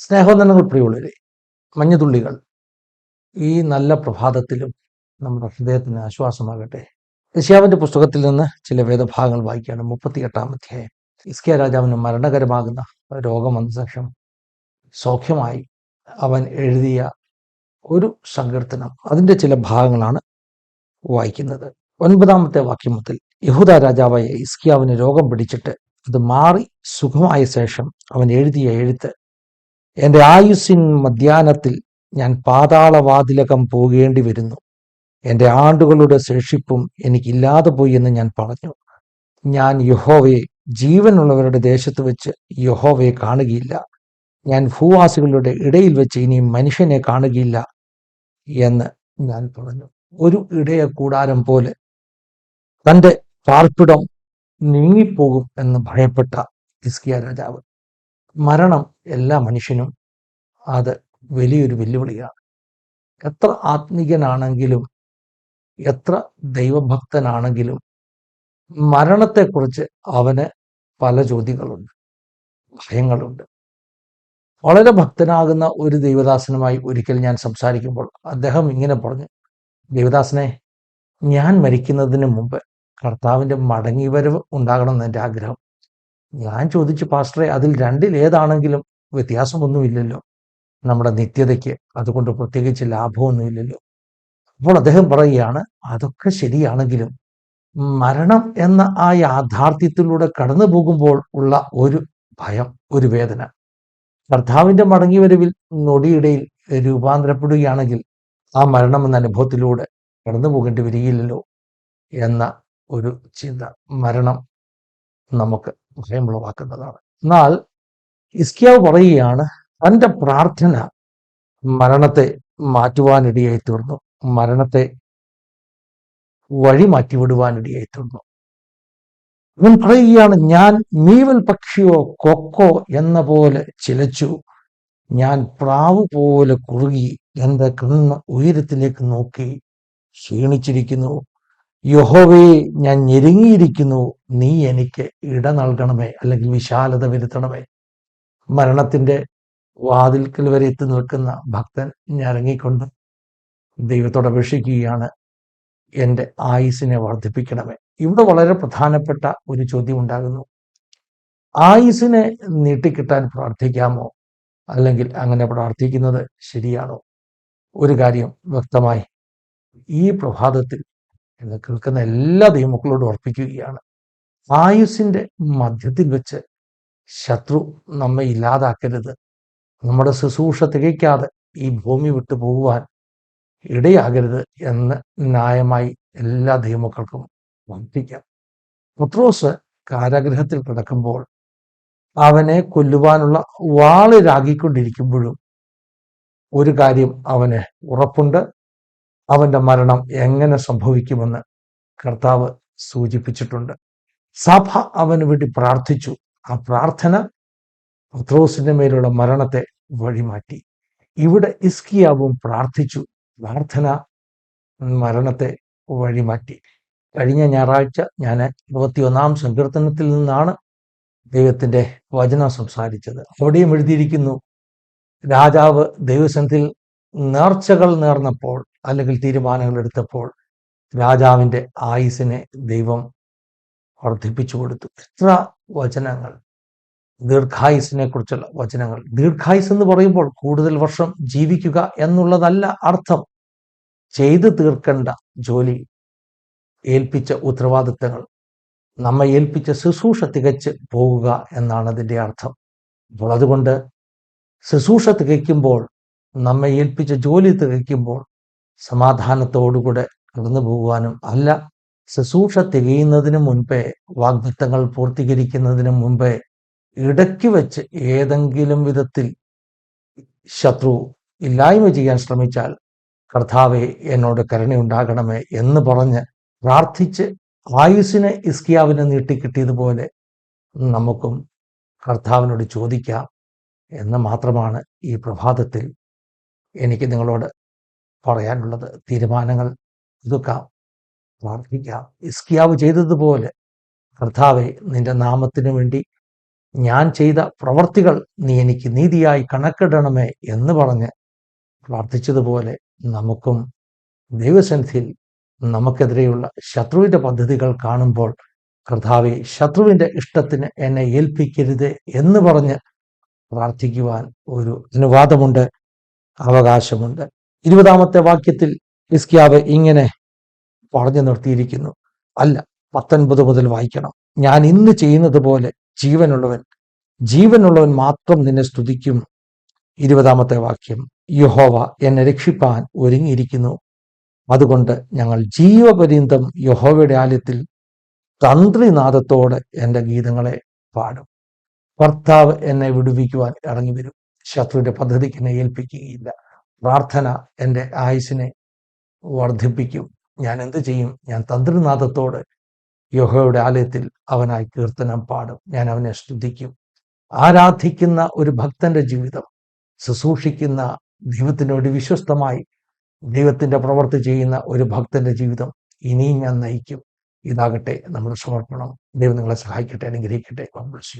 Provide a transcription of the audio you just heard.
സ്നേഹവന്ദനങ്ങൾ പ്രിയുള്ളവരെ മഞ്ഞുതുള്ളികൾ ഈ നല്ല പ്രഭാതത്തിലും നമ്മുടെ ഹൃദയത്തിന് ആശ്വാസമാകട്ടെ. യശ്യാവിന്റെ പുസ്തകത്തിൽ നിന്ന് ചില വേദഭാഗങ്ങൾ വായിക്കുകയാണ്. മുപ്പത്തിയെട്ടാം അധ്യായം. ഇസ്കിയ രാജാവിന് മരണകരമാകുന്ന രോഗം വന്ന ശേഷം സൗഖ്യമായി അവൻ എഴുതിയ ഒരു സങ്കീർത്തനം. അതിന്റെ ചില ഭാഗങ്ങളാണ് വായിക്കുന്നത്. ഒൻപതാമത്തെ വാക്യം മുതൽ യഹൂദ രാജാവായ ഇസ്കിയാവിന് രോഗം പിടിച്ചിട്ട് അത് മാറി സുഖമായ ശേഷം അവൻ എഴുതിയ എഴുത്ത് എന്റെ ആയുസ്സിൻ മധ്യാനത്തിൽ ഞാൻ പാതാളവാതിലകം പോകേണ്ടി വരുന്നു. എന്റെ ആണ്ടുകളുടെ ശേഷിപ്പും എനിക്കില്ലാതെ പോയി എന്ന് ഞാൻ പറഞ്ഞു. ഞാൻ യഹോവയെ ജീവനുള്ളവരുടെ ദേശത്ത് വെച്ച് യഹോവയെ കാണുകയില്ല. ഞാൻ ഭൂവാസികളുടെ ഇടയിൽ വെച്ച് ഇനിയും മനുഷ്യനെ കാണുകയില്ല എന്ന് ഞാൻ പറഞ്ഞു. ഒരു ഇടയ കൂടാരം പോലെ തന്റെ പാർപ്പിടം നീങ്ങിപ്പോകും എന്ന് ഭയപ്പെട്ട ഇസ്കിയ രാജാവ്. മരണം എല്ലാ മനുഷ്യനും അത് വലിയൊരു വെല്ലുവിളിയാണ്. എത്ര ആത്മീകനാണെങ്കിലും എത്ര ദൈവഭക്തനാണെങ്കിലും മരണത്തെക്കുറിച്ച് അവന് പല ചോദ്യങ്ങളുണ്ട് ഭയങ്ങളുണ്ട്. വളരെ ഭക്തനാകുന്ന ഒരു ദൈവദാസനുമായി ഒരിക്കൽ ഞാൻ സംസാരിക്കുമ്പോൾ അദ്ദേഹം ഇങ്ങനെ പറഞ്ഞു ദേവദാസനെ ഞാൻ മരിക്കുന്നതിന് മുമ്പ് കർത്താവിന്റെ മടങ്ങിവരവ് ഉണ്ടാകണം എന്റെ ആഗ്രഹം. ഞാൻ ചോദിച്ചു പാസ്റ്ററെ അതിൽ രണ്ടിൽ ഏതാണെങ്കിലും വ്യത്യാസമൊന്നുമില്ലല്ലോ. നമ്മുടെ നിത്യതയ്ക്ക് അതുകൊണ്ട് പ്രത്യേകിച്ച് ലാഭമൊന്നുമില്ലല്ലോ. അപ്പോൾ അദ്ദേഹം പറയുകയാണ് അതൊക്കെ ശരിയാണെങ്കിലും മരണം എന്ന ആ യാഥാർത്ഥ്യത്തിലൂടെ കടന്നു പോകുമ്പോൾ ഉള്ള ഒരു ഭയം ഒരു വേദന. കർത്താവിന്റെ മടങ്ങിവരവിൽ നൊടിയിടയിൽ രൂപാന്തരപ്പെടുകയാണെങ്കിൽ ആ മരണം എന്ന അനുഭവത്തിലൂടെ കടന്നു പോകേണ്ടി വരികയില്ലല്ലോ എന്ന ഒരു ചിന്ത മരണം നമുക്ക് ഭയമുളവാക്കുന്നതാണ് എന്നാൽ ഇസ്കിയാവ് പറയുകയാണ് തന്റെ പ്രാർത്ഥന മരണത്തെ മാറ്റുവാനിടയായി തീർന്നു മരണത്തെ വഴി മാറ്റിവിടുവാനിടയായി തീർന്നു അവൻ പറയുകയാണ് ഞാൻ മീവൽ പക്ഷിയോ കൊക്കോ എന്ന പോലെ ചിലച്ചു. ഞാൻ പ്രാവ് പോലെ കുറുകി എന്റെ കണ്ണ് ഉയരത്തിലേക്ക് നോക്കി ക്ഷീണിച്ചിരിക്കുന്നു. യഹോവയെ ഞാൻ ഞെരുങ്ങിയിരിക്കുന്നു. നീ എനിക്ക് ഇട നൽകണമേ അല്ലെങ്കിൽ വിശാലത വരുത്തണമേ. മരണത്തിന്റെ വാതിൽക്കൽ വരെ എത്തി നിൽക്കുന്ന ഭക്തൻ ഞരങ്ങിക്കൊണ്ട് ദൈവത്തോട് അപേക്ഷിക്കുകയാണ്. എന്റെ ആയുസിനെ വർദ്ധിപ്പിക്കണമേ. ഇവിടെ വളരെ പ്രധാനപ്പെട്ട ഒരു ചോദ്യം ഉണ്ടാകുന്നു. ആയുസിനെ നീട്ടിക്കിട്ടാൻ പ്രാർത്ഥിക്കാമോ? അല്ലെങ്കിൽ അങ്ങനെ പ്രാർത്ഥിക്കുന്നത് ശരിയാണോ? ഒരു കാര്യം വ്യക്തമായി ഈ പ്രഭാതത്തിൽ എന്ന് കേൾക്കുന്ന എല്ലാ ദൈവമക്കളോടും അർപ്പിക്കുകയാണ് ആയുസിന്റെ മധ്യത്തിൽ വെച്ച് ശത്രു നമ്മെ ഇല്ലാതാക്കരുത്. നമ്മുടെ ശുശ്രൂഷ തികയ്ക്കാതെ ഈ ഭൂമി വിട്ടു പോകുവാൻ ഇടയാകരുത് എന്ന് ന്യായമായി എല്ലാ ദൈവമക്കൾക്കും വർദ്ധിക്കാം പത്രോസ് കാരാഗ്രഹത്തിൽ കിടക്കുമ്പോൾ അവനെ കൊല്ലുവാനുള്ള വാൾ രാഗിക്കൊണ്ടിരിക്കുമ്പോഴും ഒരു കാര്യം അവന് ഉറപ്പുണ്ട്. അവന്റെ മരണം എങ്ങനെ സംഭവിക്കുമെന്ന് കർത്താവ് സൂചിപ്പിച്ചിട്ടുണ്ട്. സഭ അവന് വേണ്ടി പ്രാർത്ഥിച്ചു. ആ പ്രാർത്ഥന പത്രോസിന്റെ മേലുള്ള മരണത്തെ വഴിമാറ്റി. ഇവിടെ ഇസ്കിയാവും പ്രാർത്ഥിച്ചു. പ്രാർത്ഥന മരണത്തെ വഴിമാറ്റി. കഴിഞ്ഞ ഞായറാഴ്ച ഞാൻ ഇരുപത്തിയൊന്നാം സങ്കീർത്തനത്തിൽ നിന്നാണ് ദൈവത്തിന്റെ വചനം സംസാരിച്ചത്. അവിടെയും എഴുതിയിരിക്കുന്നു രാജാവ് ദൈവസനത്തിൽ നേർച്ചകൾ നേർന്നപ്പോൾ അല്ലെങ്കിൽ തീരുമാനങ്ങൾ എടുത്തപ്പോൾ രാജാവിന്റെ ആയുസിനെ ദൈവം വർദ്ധിപ്പിച്ചു കൊടുത്തു. എത്ര വചനങ്ങൾ ദീർഘായുസിനെ കുറിച്ചുള്ള വചനങ്ങൾ. ദീർഘായുസ് എന്ന് പറയുമ്പോൾ കൂടുതൽ വർഷം ജീവിക്കുക എന്നുള്ളതല്ല അർത്ഥം. ചെയ്തു തീർക്കേണ്ട ജോലി ഏൽപ്പിച്ച ഉത്തരവാദിത്തങ്ങൾ നമ്മെ ഏൽപ്പിച്ച ശുശ്രൂഷ തികച്ച് പോകുക എന്നാണ് അതിന്റെ അർത്ഥം. അപ്പോൾ അതുകൊണ്ട് ശുശ്രൂഷ തികയ്ക്കുമ്പോൾ നമ്മെ ഏൽപ്പിച്ച ജോലി തികയ്ക്കുമ്പോൾ സമാധാനത്തോടുകൂടെ കടന്നു പോകുവാനും അല്ല ശുശ്രൂഷ തികയുന്നതിന് മുൻപേ വാഗ്ദത്തങ്ങൾ പൂർത്തീകരിക്കുന്നതിന് മുൻപേ ഇടയ്ക്ക് വെച്ച് ഏതെങ്കിലും വിധത്തിൽ ശത്രു ഇല്ലായ്മ ചെയ്യാൻ ശ്രമിച്ചാൽ കർത്താവെ എന്നോട് കരുണയുണ്ടാകണമേ എന്ന് പറഞ്ഞ് പ്രാർത്ഥിച്ച് ആയുസിനെ ഇസ്കിയാവിനെ നീട്ടിക്കിട്ടിയതുപോലെ നമുക്കും കർത്താവിനോട് ചോദിക്കാം എന്ന് മാത്രമാണ് ഈ പ്രഭാതത്തിൽ എനിക്ക് നിങ്ങളോട് പറയാനുള്ളത് തീരുമാനങ്ങൾ എടുക്കാം പ്രാർത്ഥിക്കാം. ഇസ്കിയാവ് ചെയ്തതുപോലെ കർത്താവെ നിന്റെ നാമത്തിനു വേണ്ടി ഞാൻ ചെയ്ത പ്രവർത്തികൾ നീ എനിക്ക് നീതിയായി കണക്കിടണമേ എന്ന് പറഞ്ഞ് പ്രാർത്ഥിച്ചതുപോലെ നമുക്കും ദൈവസന്നിധിയിൽ നമുക്കെതിരെയുള്ള ശത്രുവിന്റെ പദ്ധതികൾ കാണുമ്പോൾ കർത്താവെ ശത്രുവിന്റെ ഇഷ്ടത്തിന് എന്നെ ഏൽപ്പിക്കരുത് എന്ന് പറഞ്ഞ് പ്രാർത്ഥിക്കുവാൻ ഒരു അനുവാദമുണ്ട് അവകാശമുണ്ട്. ഇരുപതാമത്തെ വാക്യത്തിൽ ഇസ്കിയാവ് ഇങ്ങനെ പറഞ്ഞു നിർത്തിയിരിക്കുന്നു. അല്ല പത്തൊൻപത് മുതൽ വായിക്കണം. ഞാൻ ഇന്ന് ചെയ്യുന്നത് പോലെ ജീവനുള്ളവൻ ജീവനുള്ളവൻ മാത്രം നിന്നെ സ്തുതിക്കും. ഇരുപതാമത്തെ വാക്യം യഹോവ എന്നെ രക്ഷിപ്പാൻ ഒരുങ്ങിയിരിക്കുന്നു. അതുകൊണ്ട് ഞങ്ങൾ ജീവപര്യന്തം യഹോവയുടെ ആലയത്തിൽ തന്ത്രിനാഥത്തോടെ എന്റെ ഗീതങ്ങളെ പാടും. ഭർത്താവ് എന്നെ വിടുവിക്കുവാൻ ഇറങ്ങി വരും. ശത്രുവിന്റെ പദ്ധതിക്ക് എന്നെ ഏൽപ്പിക്കുകയില്ല. പ്രാർത്ഥന എന്റെ ആയുസിനെ വർദ്ധിപ്പിക്കും. ഞാൻ എന്ത് ചെയ്യും? ഞാൻ തന്ത്രിനാഥത്തോട് യഹോയുടെ ആലയത്തിൽ അവനായി കീർത്തനം പാടും. ഞാൻ അവനെ സ്തുതിക്കും. ആരാധിക്കുന്ന ഒരു ഭക്തന്റെ ജീവിതം ശുശൂഷിക്കുന്ന ദൈവത്തിനോട് വിശ്വസ്തമായി ദൈവത്തിന്റെ പ്രവർത്തി ചെയ്യുന്ന ഒരു ഭക്തന്റെ ജീവിതം ഇനിയും ഞാൻ നയിക്കും. ഇതാകട്ടെ നമ്മുടെ സമർപ്പണം. ദൈവം നിങ്ങളെ സഹായിക്കട്ടെ അനുഗ്രഹിക്കട്ടെ. കോൺഗ്രസ്